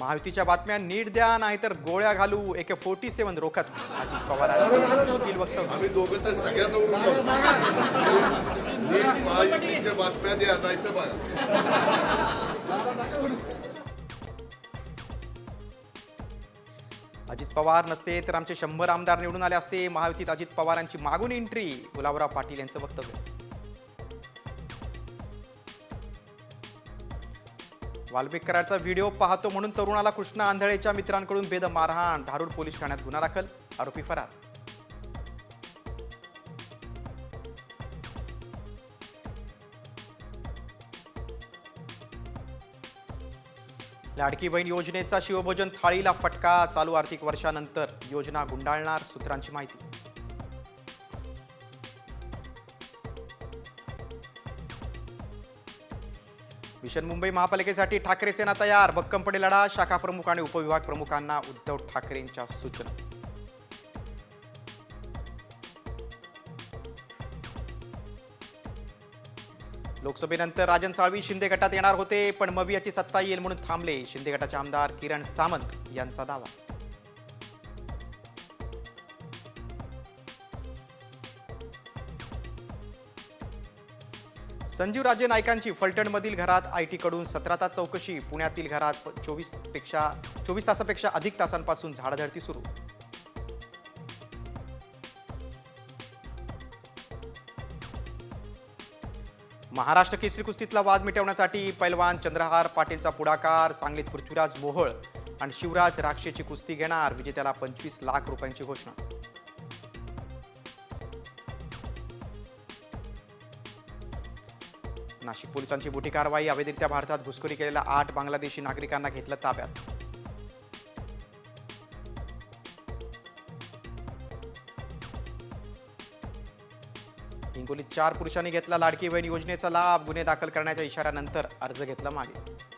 महायुतीच्या बातम्या नीट द्या नाहीतर गोळ्या घालू. एके फोर्टी सेव्हन रोखत. अजित आम्ही दोघं तर नीट महायुतीच्या बातम्या द्या बघा. अजित पवार नसते तर आमचे शंभर आमदार निवडून आले असते. महायुतीत अजित पवारांची मागून एंट्री गुलाबराव पाटील यांचं वक्तव्य. वाल्पिककरांचा व्हिडिओ पाहतो म्हणून तरुणाला कृष्णा आंधळेच्या मित्रांकडून बेद मारहाण धारूर पोलीस ठाण्यात गुन्हा दाखल. आरोपी फरार. लाडकी बहीण योजनेचा शिवभोजन थाळीला फटका. चालू आर्थिक वर्षानंतर योजना गुंडाळणार सूत्रांची माहिती. मिशन मुंबई महापालिकेसाठी ठाकरे सेना तयार. भक्कमपणे लढा. शाखा प्रमुख आणि उपविभाग प्रमुखांना उद्धव ठाकरेंच्या सूचना. लोकसभेनंतर राजन साळवी शिंदे गटात येणार होते पण मवियाची सत्ता येईल म्हणून थांबले. शिंदे गटाचे आमदार किरण सामंत यांचा दावा. संजीव राजे नाईकांची फलटणमधील घरात आय टीकडून सतरा तास चौकशी पुण्यातील घरात चोवीसपेक्षा चोवीस तासापेक्षा अधिक तासांपासून झाडझडती सुरू. महाराष्ट्र केसरी कुस्तीतला वाद मिटवण्यासाठी पैलवान चंद्रहार पाटीलचा पुढाकार सांगलीत पृथ्वीराज मोहोळ आणि शिवराज राक्षेची कुस्ती घेणार विजेत्याला पंचवीस लाख रुपयांची घोषणा. नाशिक पोलिसांची मोठी कारवाई. अवैधरित्या भारतात घुसखोरी केलेल्या आठ बांगलादेशी नागरिकांना घेतलं ताब्यात. हिंगोलीत चार पुरुषांनी घेतला लाडकी बहीण योजनेचा लाभ. गुन्हे दाखल करण्याच्या इशाऱ्यानंतर अर्ज घेतला मागे.